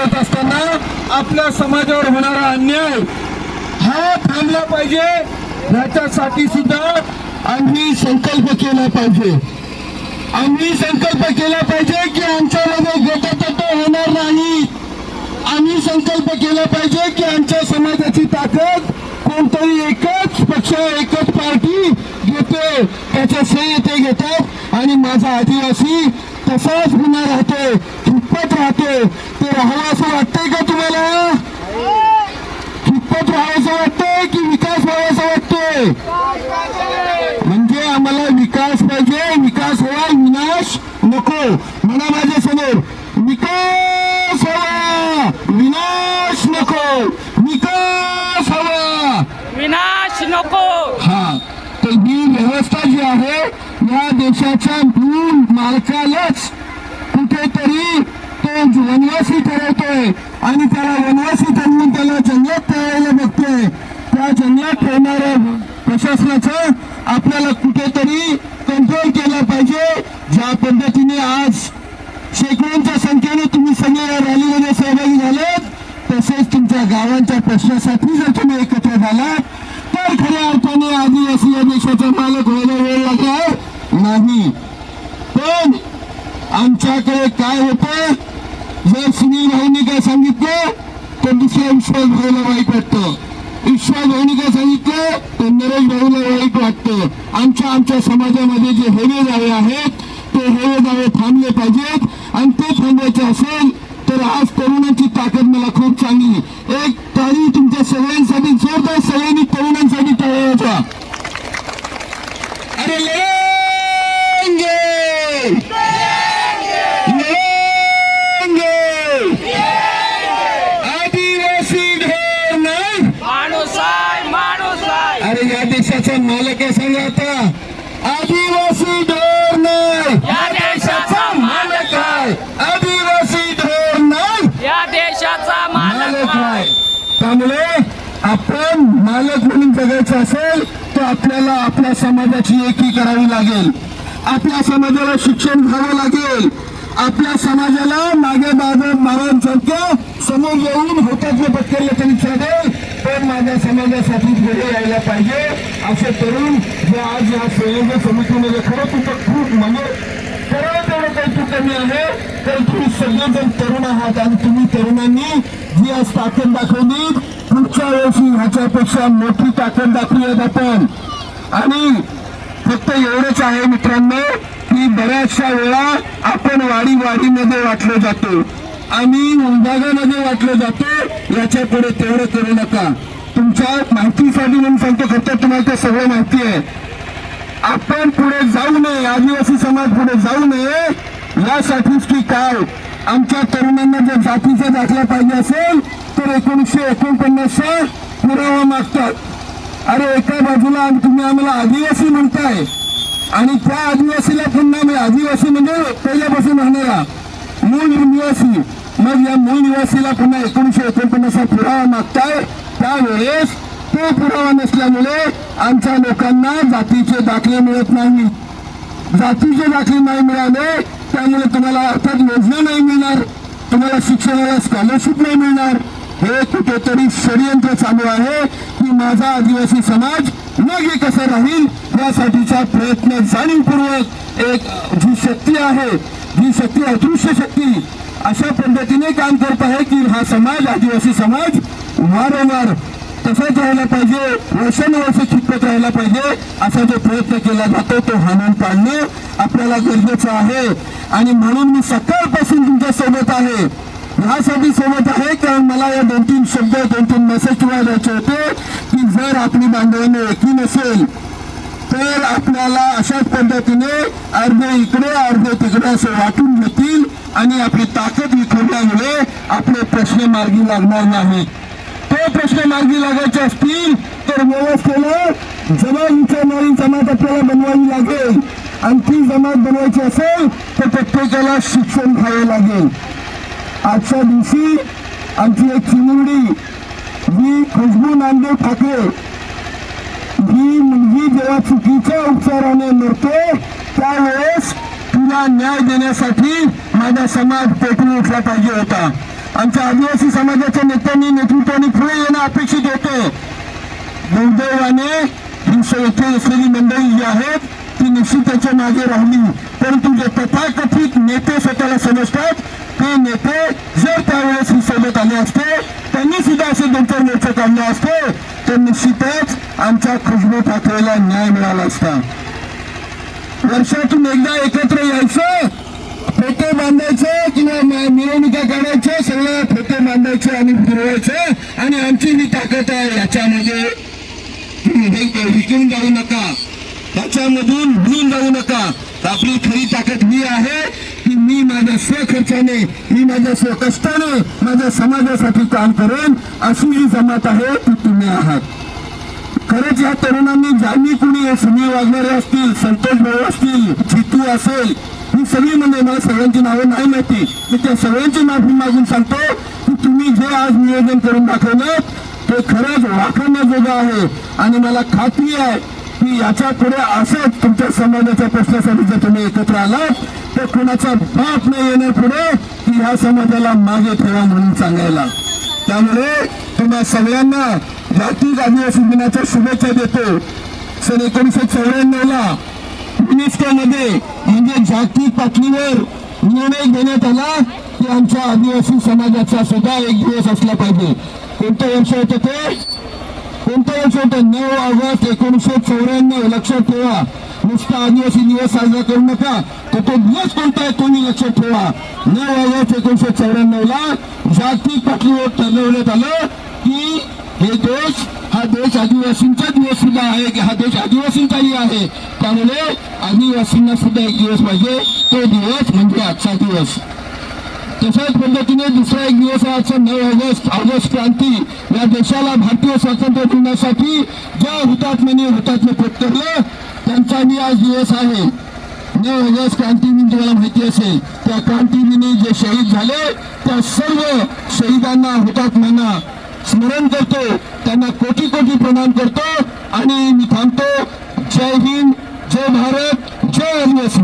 करत असताना आपल्या समाजावर होणारा अन्याय हा थांबला पाहिजे. याच्यासाठी सुद्धा आम्ही संकल्प केला पाहिजे. आम्ही संकल्प केला पाहिजे की आमच्यामध्ये गटतत्व होणार नाही. आम्ही संकल्प केला पाहिजे की आमच्या समाजाची ताकद कोणतरी एकच पक्ष एकच पार्टी घेते. त्याच्या श्रेय ते घेतात. आणि माझा आदिवासी तसाच गुन्हा राहतो हिप्पत राहतो ते राहावं असं वाटतंय का तुम्हाला हिप्पत राहावं वाटतंय की विकास व्हावा असं म्हणजे आम्हाला विकास पाहिजे विकास हवा विनाश नको. म्हणा माझ्यासमोर विकास हवा विनाश नको. विकास हवा. विनाश नको. हा तर ही व्यवस्था जी आहे या देशाच्या मूळ मालकालाच कुठेतरी तो वनवासी ठरवतोय आणि त्याला वनवासी ठरवून त्याला जंगलात ठेवायला बघतोय. त्या जंगलात ठेवणाऱ्या प्रशासनाचं आपल्याला कुठेतरी कंट्रोल केला पाहिजे. ज्या पद्धतीने आज शेकडोंच्या संख्येने तुम्ही सगळे या रॅलीमध्ये सहभागी झालात तसेच तुमच्या गावांच्या प्रश्नासाठी जर तुम्ही एकत्र झालात तर खऱ्या अर्थाने आदिवासी या देशाचा मालक व्हायला वेळ लागला नाही. पण आमच्याकडे काय होतं? जर सुनील भाऊंनी काय सांगितलं तर दुसऱ्या विश्वास घ्यायला वाईट वाटतं. विश्वास भाऊनी काय सांगितलं ते नरेश भाऊला वाईट वाटतं. आमच्या आमच्या समाजामध्ये जे हेवे दावे आहेत ते हेवे दावे थांबले पाहिजेत. आणि ते थांबवायचे असेल तर आज तरुणांची ताकद मला खूप चांगली. एक तारी तुमच्या सगळ्यांसाठी जोरदार सगळ्यांनी तरुणांसाठी टाळायचा अरे लढेंगे! लढेंगे! आदिवासी ढोर नाही माणूस आहे आहे अरे या देशाचा मालक आहे सांगा आता. आदिवासी नाही. या देशाचा मालक काय आदिवासी नाही. या देशाचा मालक आहे. आहे. त्यामुळे आपण मालक म्हणून जगायचं असेल तर आपल्याला आपल्या समाजाची एकी करावी लागेल. आपल्या समाजाला शिक्षण घ्यावं लागेल. आपल्या समाजाला मागे बाबा बाबांसारख्या समोर येऊन होतात पटकेले तरी चालेल माझ्या समाजासाठी पुढे यायला पाहिजे. असे तरुण जे आज या संयोजन समितीमध्ये खरं तुमचं खूप म्हणजे तेवढं कमी आहे. तर तुम्ही सगळेजण तरुण आहात आणि तुम्ही तरुणांनी जी आज ताकद दाखवली पुढच्या ह्याच्यापेक्षा मोठी ताकद दाखवूयात आपण. आणि फक्त एवढंच आहे मित्रांनो की बऱ्याचशा वेळा आपण वाडी वाडीमध्ये वाटलो जातो. आणि विभागामध्ये वाटलं जातो याच्यापुढे तेवढं करू नका. तुमच्या माहितीसाठी म्हणून सांगतो फक्त तुम्हाला ते सगळं माहिती आहे. आपण पुढे जाऊ नये आदिवासी समाज पुढे जाऊ नये यासाठीच की काय? आमच्या तरुणांना जर जातीचा दाखला पाहिजे असेल तर एकोणीसशे एकोणपन्नासचा पुरावा मागतात. अरे एका बाजूला तुम्ही आम्हाला आदिवासी म्हणताय आणि त्या आदिवासीला पुन्हा मी आदिवासी म्हणजे पहिल्यापासून राहणारा मूळ निवासी. मग या मूळ निवासीला पुन्हा एकोणीसशे एकोणपन्नासचा पुरावा मागताय. त्यावेळेस तो पुरावा नसल्यामुळे आमच्या लोकांना जातीचे दाखले मिळत नाही. जातीचे दाखले नाही मिळाले त्यामुळे तुम्हाला अर्थात योजना नाही मिळणार तुम्हाला शिक्षणाला स्कॉलरशिप नाही मिळणार. हे कुठेतरी षडयंत्र चालू आहे की माझा आदिवासी समाज मग हे कसं राहील यासाठीचा प्रयत्न जाणीवपूर्वक एक जी शक्ती आहे जी शक्ती अदृश्य शक्ती अशा पद्धतीने काम करत आहे की हा समाज आदिवासी समाज वारंवार तसंच राहायला पाहिजे वर्षानुवर्ष चितपत राहायला पाहिजे असा जो प्रयत्न केला जातो तो हाणून पाडणे आपल्याला गरजेचं आहे. आणि म्हणून मी सकाळपासून तुमच्यासोबत आहे. ह्यासाठी सोबत आहे कारण मला या दोन तीन शब्द दोन तीन मेसेज तुम्हाला द्यायचे होते की जर आपली बांधवांनी एकी नसेल तर आपल्याला अशाच पद्धतीने अर्धे इकडे अर्धे तिकडे असे वाटून घेतील आणि आपली ताकद विखरल्यामुळे आपले प्रश्न मार्गी लागणार नाहीत हे प्रश्न मार्गी लागायचे असतील तर व्यवस्थेनं जमात विचारणारी जमात आपल्याला बनवावी लागेल. आणि ती जमात बनवायची असेल तर प्रत्येकाला शिक्षण घ्यावे लागेल. आजच्या दिवशी आमची एक चिमुरडी जी खुशबू नामदेव ठाकरे ही मुलगी जेव्हा चुकीच्या उपचाराने मरते त्यावेळेस तिला न्याय देण्यासाठी माझा समाज पेटून उठला पाहिजे होता. आमच्या आदिवासी समाजाच्या नेत्यांनी नेतृत्वाने पुढे येणं अपेक्षित होतं. दुर्दैवाने येथे असलेली मंडळी जी आहेत ती निश्चित त्याच्यामागे राहिली. परंतु जे तथाकथित नेते स्वतःला समजतात ते नेते जर त्यावेळेस ही सोबत आले असते त्यांनी सुद्धा असे दोन चार मोर्चे काढले असते तर निश्चितच आमच्या खुशबू ठाकरेला न्याय मिळाला असता. वर्षातून एकदा एकत्र यायचं फेटे बांधायचे किंवा मिरवणुका काढायच्या सगळं फेटे बांधायचे आणि फिरवायचे आणि आमची जी ताकद आहे याच्यामध्ये विकून जाऊ नका. त्याच्यामधून भुलून जाऊ नका. आपली खरी ताकद ही आहे की मी माझ्या स्वखर्चाने मी माझ्या स्वकष्टाने माझ्या समाजासाठी काम करेन अशी जी जमात आहे ती तुम्ही आहात. खरंच या तरुणांनी ज्यांनी कुणी सुनील वाघमारे असतील संतोष भाऊ असतील जितू असेल ही सगळी म्हणजे मला सगळ्यांची नावं नाही माहिती. मी त्या सगळ्यांची माफी मागून सांगतो की तुम्ही जे आज नियोजन करून दाखवलं ते खरंच वाखाणण्याजोगं आहे. आणि मला खात्री आहे की याच्यापुढे असंच तुमच्या समाजाच्या प्रश्नासाठी जर तुम्ही एकत्र आलात तर कुणाचा बाप नाही येणार पुढे की ह्या समाजाला मागे ठेवा म्हणून सांगायला. त्यामुळे तुम्हा सगळ्यांना जागतिक आदिवासी दिनाच्या शुभेच्छा देतो. सन एकोणीसशे चौऱ्याण्णवला ला म्हणजे जागतिक पातळीवर निर्णय घेण्यात आला की आमच्या आदिवासी समाजाचा सुद्धा एक दिवस असला पाहिजे. कोणतं वर्ष होतं ते? कोणतं वर्ष होतं? नऊ ऑगस्ट एकोणीसशे चौऱ्याण्णव. लक्षात ठेवा. नुसता आदिवासी दिवस साजरा करू नका. तर तो दिवस कोणता आहे तुम्ही लक्षात ठेवा. नऊ ऑगस्ट एकोणीसशे चौऱ्याण्णव ला जागतिक पातळीवर ठरवण्यात आलं की हे देश हा देश आदिवासींचा दिवस सुद्धा आहे की हा देश आदिवासींचाही आहे. त्यामुळे आदिवासींना सुद्धा एक दिवस पाहिजे. तो दिवस म्हणजे आजचा दिवस. तशाच पद्धतीने दुसरा एक दिवस आहे आजचा नऊ ऑगस्ट ऑगस्ट क्रांती. या देशाला भारतीय स्वातंत्र्य देण्यासाठी ज्या हुतात्म्याने हुतात्म्य पत्करलं त्यांचाही आज दिवस आहे. नऊ ऑगस्ट क्रांती दिन तुम्हाला माहिती असेल. त्या क्रांतीदिनी जे शहीद झाले त्या सर्व शहीदांना हुतात्म्यांना स्मरण करतो त्यांना कोटी कोटी प्रणाम करतो आणि मी थांबतो. जय हिंद जय भारत जय आदिवासी.